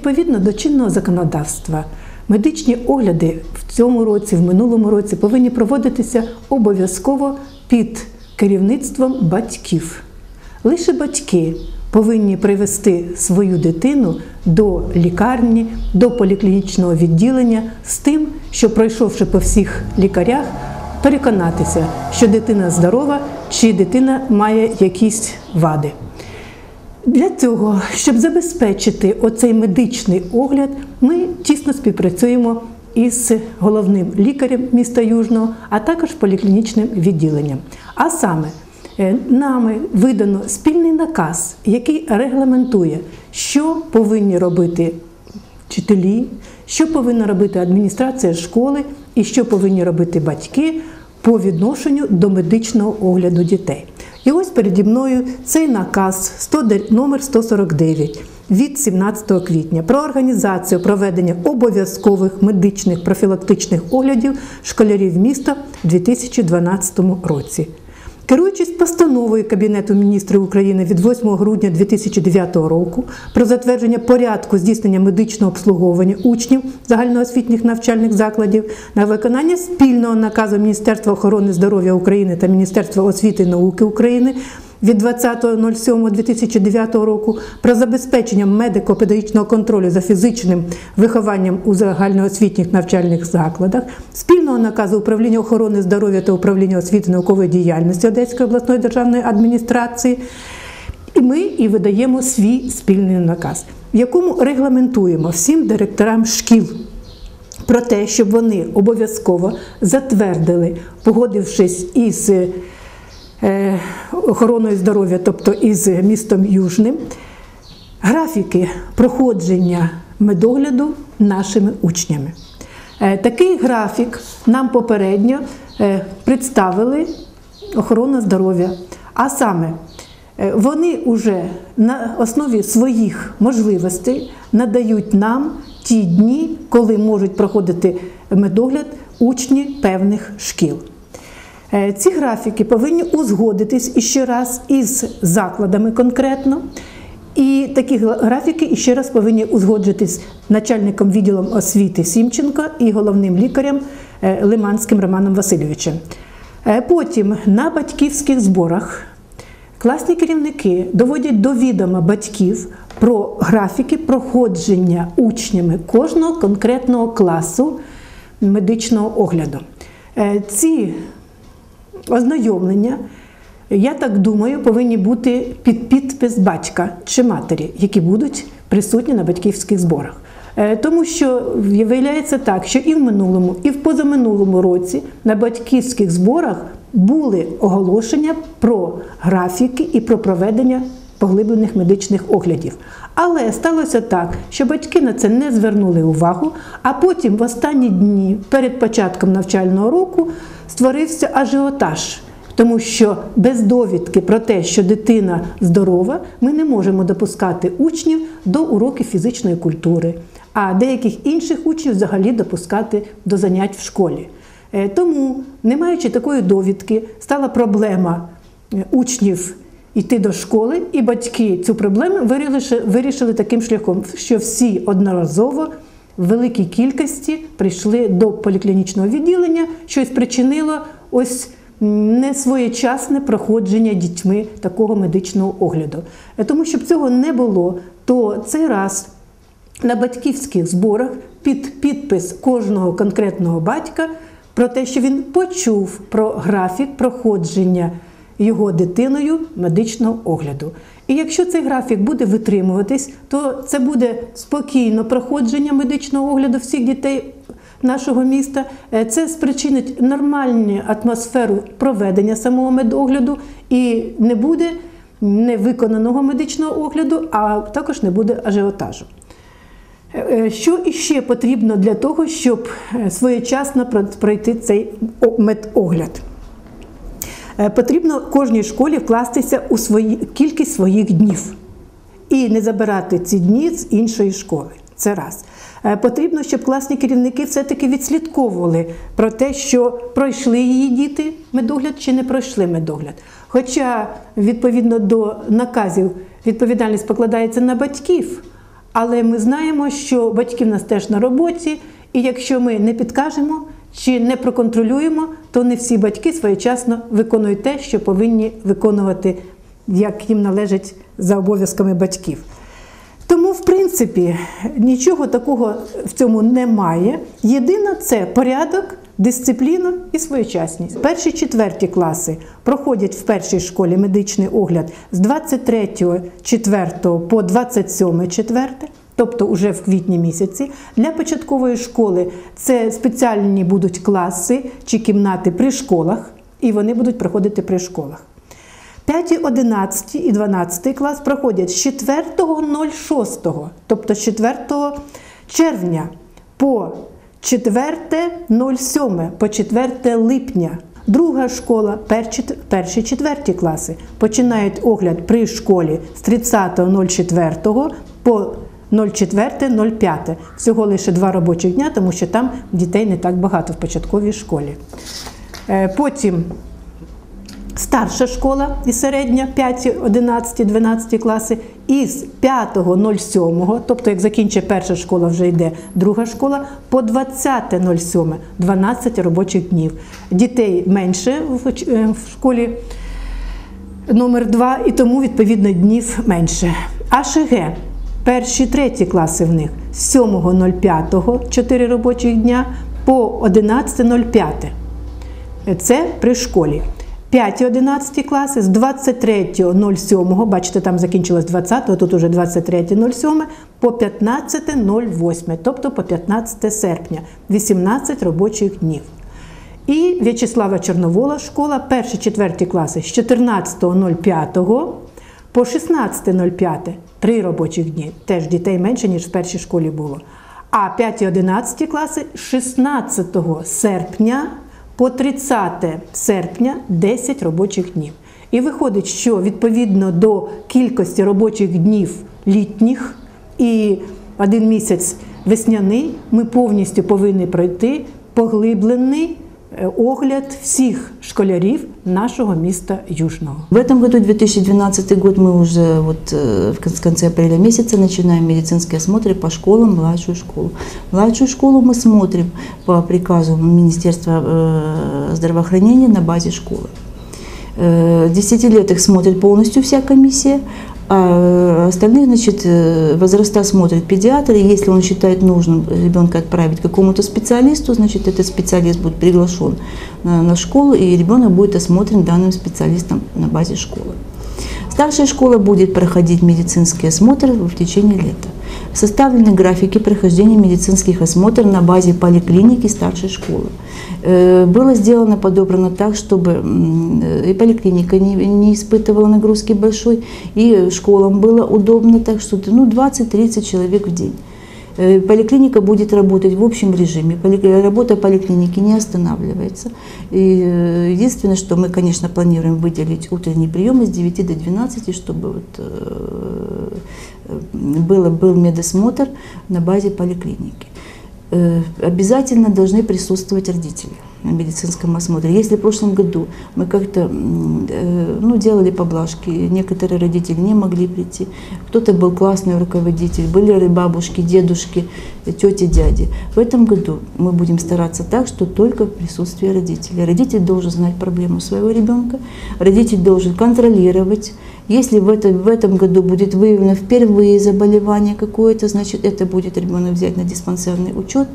відповідно до чинного законодавства медичні огляди в цьому році, в минулому році повинні проводитися обов'язково під керівництвом батьків. Лише батьки повинні привести свою дитину до лікарні, до поліклінічного відділення з тим, що пройшовши по всіх лікарях, переконатися, що дитина здорова чи дитина має якісь вади. Для цього, щоб забезпечити оцей медичний огляд, ми тісно співпрацюємо із головним лікарем міста Южного, а також поліклінічним відділенням. А саме е, нами видано спільний наказ, який регламентує, що повинні робити вчителі, що повинна робити адміністрація школи і що повинні робити батьки по відношенню до медичного огляду дітей. І ось переді мною цей наказ 100, номер 149 від 17 квітня про організацію проведення обов'язкових медичних профілактичних оглядів школярів міста в 2012 році. Керуючись постановою Кабінету міністрів України від 8 грудня 2009 року про затвердження порядку здійснення медичного обслуговування учнів загальноосвітніх навчальних закладів на виконання спільного наказу Міністерства охорони здоров'я України та Міністерства освіти і науки України від 20.07.2009 року про забезпечення медико-педагогічного контролю за фізичним вихованням у загальноосвітніх навчальних закладах, спільного наказу управління охорони здоров'я та управління освіти наукової діяльності Одеської обласної державної адміністрації. І ми і видаємо свій спільний наказ, в якому регламентуємо всім директорам шкіл. Про те, щоб вони обов'язково затвердили, погодившись із охороною здоров'я, тобто із містом Южним, графіки проходження медогляду нашими учнями. Е, такий графік нам попередньо е, представили охорона здоров'я. А саме, вони вже на основі своїх можливостей надають нам ті дні, коли можуть проходити медогляд учні певних шкіл. Е, ці графіки повинні узгодитись іще раз із закладами конкретно. І такі графіки іще раз повинні узгоджуватись начальником відділом освіти Сімченко і головним лікарем е, Лиманським Романом Васильовичем. Е, потім на батьківських зборах класні керівники доводять до відома батьків про графіки проходження учнями кожного конкретного класу медичного огляду. Ці ознайомлення, я так думаю, повинні бути під підпис батька чи матері, які будуть присутні на батьківських зборах. Е, тому що виявляється так, що і в минулому, і в позаминулому році на батьківських зборах були оголошення про графіки і про проведення поглиблених медичних оглядів. Але сталося так, що батьки на це не звернули увагу, а потім в останні дні перед початком навчального року створився ажіотаж. Тому що без довідки про те, що дитина здорова, ми не можемо допускати учнів до уроків фізичної культури, а деяких інших учнів взагалі допускати до занять в школі. Е, тому, не маючи такої довідки, стала проблема е, учнів йти до школи, і батьки цю проблему вирішили таким шляхом, що всі одноразово в великій кількості прийшли до поліклінічного відділення, що й спричинило ось несвоєчасне проходження дітьми такого медичного огляду. Е, тому щоб цього не було, то цей раз на батьківських зборах під підпис кожного конкретного батька про те, що він почув про графік проходження його дитиною медичного огляду. І якщо цей графік буде витримуватись, то це буде спокійно проходження медичного огляду всіх дітей нашого міста. Е, це спричинить нормальну атмосферу проведення самого медогляду і не буде невиконаного медичного огляду, а також не буде ажіотажу. Е, е, що іще потрібно для того, щоб своєчасно пройти цей медогляд? Е, потрібно кожній школі вкластися у свої кількість своїх днів і не забирати ці дні з іншої школи. Це раз. Е, потрібно, щоб класні керівники все-таки відслідковували про те, що пройшли її діти медогляд чи не пройшли медогляд. Хоча, відповідно до наказів, відповідальність покладається на батьків, Але ми знаємо, що батьки в нас теж на роботі, і якщо ми не підкажемо чи не проконтролюємо, то не всі батьки своєчасно виконують те, що повинні виконувати, як їм належить за обов'язками батьків. Тому, в принципі, нічого такого в цьому немає. Єдине це порядок, дисципліна і своєчасність. Перші четверті класи проходять в першій школі медичний огляд з 23 4 по 27 4, тобто уже в квітні місяці. Для початкової школи це спеціальні будуть класи чи кімнати при школах, і вони будуть проходити при школах. 5, 11 і 12 клас проходять з 4.06, тобто з 4 червня по 4.07, по 4 липня. Друга школа, перші, перші четверті класи починають огляд при школі з 30.04 по 04.05. Всього лише два робочих дня, тому що там дітей не так багато в початковій школі. Е, Потім старша школа і середня 5, 11, 12 класи, і з 5.07, тобто як закінчить перша школа, вже йде друга школа, по 20.07, 12 робочих днів. Дітей менше в е, школі номер 2 і тому, відповідно, днів менше. АШГ. Перші треті класи в них з 7.05 4 робочих дня по 11.05. Це при школі. 5-11 класи з 23.07, бачите, там закінчилось 20, тут уже 23.07, по 15.08, тобто по 15 серпня, 18 робочих днів. І В'ячеслава Чорновола школа, перші четверті класи з 14.05 по 16.05, три робочих дні. Теж дітей менше, ніж в першій школі було. А 5-11 класи 16 серпня по 30 серпня 10 робочих днів. І виходить, що відповідно до кількості робочих днів літніх і один місяць весняний, ми повністю повинні пройти поглиблений огляд всіх школярів нашого міста Южного. В этом году, 2012 год, мы уже вот э, в кон- в конце апреля месяца начинаем медицинские осмотры по школам, младшую школу. Младшую школу мы смотрим по приказу Министерства э, здравоохранения на базе школы. Э, Десятилеток смотрит полностью вся комиссия, а остальные, значит, э, возраста педиатр, и если он считает нужным ребенка отправить к какому-то специалисту, значит, этот специалист будет приглашен на, на школу, и ребенок будет осмотрен данным специалистом на базе школы. Старшая школа будет проходить медицинский осмотр в течение лета. Составлены графики прохождения медицинских осмотров на базе поликлиники старшей школы. Э, Было сделано, подобрано так, чтобы м, и поликлиника не, не испытывала нагрузки большой, и школам было удобно, так что ну, 20-30 человек в день. Э, Поликлиника будет работать в общем режиме. Работа поликлиники не останавливается. И э, единственное, что мы, конечно, планируем выделить утренний прием с 9 до 12, чтобы вот, э, э, было, был медосмотр на базе поликлиники. Э, Обязательно должны присутствовать родители на медицинском осмотре. Если в прошлом году мы как-то э, ну, делали поблажки, некоторые родители не могли прийти, кто-то был классный руководитель, были бабушки, дедушки, тети, дяди. В этом году мы будем стараться так, что только в присутствии родителей. Родитель должен знать проблему своего ребенка, родитель должен контролировать. Если в, это, в этом году будет выявлено впервые заболевание какое-то, значит, это будет ребенок взять на диспансерный учет.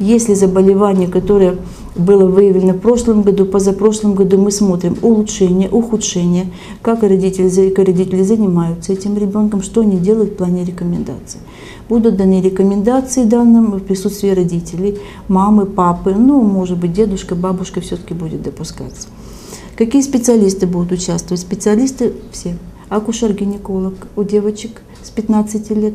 Если заболевание, которое было выявлено в прошлом году, позапрошлом году, мы смотрим улучшение, ухудшение, как родители, как родители занимаются этим ребенком, что они делают в плане рекомендаций. Будут даны рекомендации данным в присутствии родителей, мамы, папы, ну, может быть, дедушка, бабушка все-таки будет допускаться. Какие специалисты будут участвовать? Специалисты все. Акушер-гинеколог у девочек с 15 лет,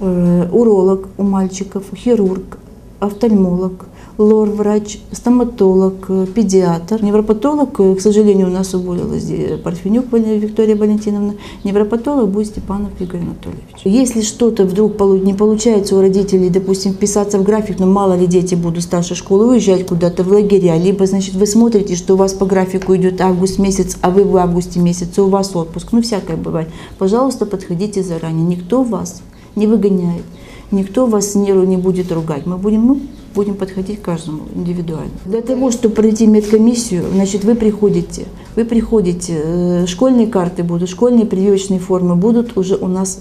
э, уролог у мальчиков, хирург, офтальмолог, лор-врач, стоматолог, э, педиатр, невропатолог, э, к сожалению, у нас уволилась э, Парфенюк Виктория Валентиновна, невропатолог будет Степанов Игорь Анатольевич. Если что-то вдруг не получается у родителей, допустим, вписаться в график, но мало ли дети будут старшей школы уезжать куда-то в лагеря, либо, значит, вы смотрите, что у вас по графику идет август месяц, а вы в августе месяце, у вас отпуск, ну, всякое бывает. Пожалуйста, подходите заранее, никто вас не выгоняет. Никто вас не, не будет ругать. Мы будем, мы будем подходить к каждому индивидуально. Для того, чтобы пройти медкомиссию, значит, вы приходите, вы приходите, э, школьные карты будут, школьные прививочные формы будут уже у нас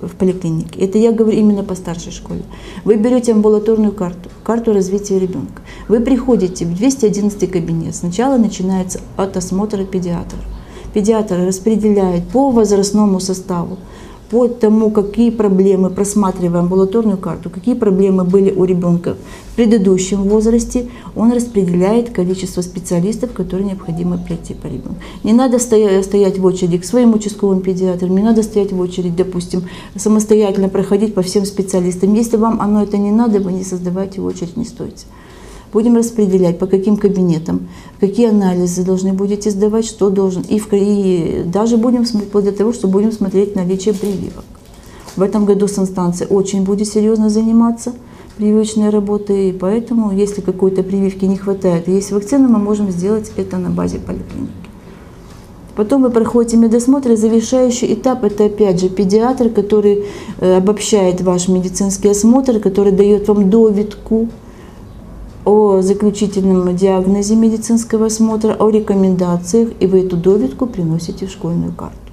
в поликлинике. Это я говорю именно по старшей школе. Вы берете амбулаторную карту, карту развития ребенка. Вы приходите в 211 кабинет. Сначала начинается от осмотра педиатра. Педиатр распределяет по возрастному составу, по тому, какие проблемы, просматривая амбулаторную карту, какие проблемы были у ребенка в предыдущем возрасте, он распределяет количество специалистов, которые необходимо пройти по ребенку. Не надо стоять, в очереди к своим участковым педиатрам, не надо стоять в очередь, допустим, самостоятельно проходить по всем специалистам. Если вам оно это не надо, вы не создавайте очередь, не стойте. Будем распределять, по каким кабинетам, какие анализы должны будете сдавать, что должен. И, в, и даже будем вплоть до того, что будем смотреть наличие прививок. В этом году санстанция очень будет серьезно заниматься прививочной работой, и поэтому, если какой-то прививки не хватает, есть вакцина, мы можем сделать это на базе поликлиники. Потом вы проходите медосмотр, и завершающий этап – это опять же педиатр, который э, обобщает ваш медицинский осмотр, который дает вам довидку о заключительном диагнозе медицинского осмотра, о рекомендациях, и вы эту довидку приносите в школьную карту.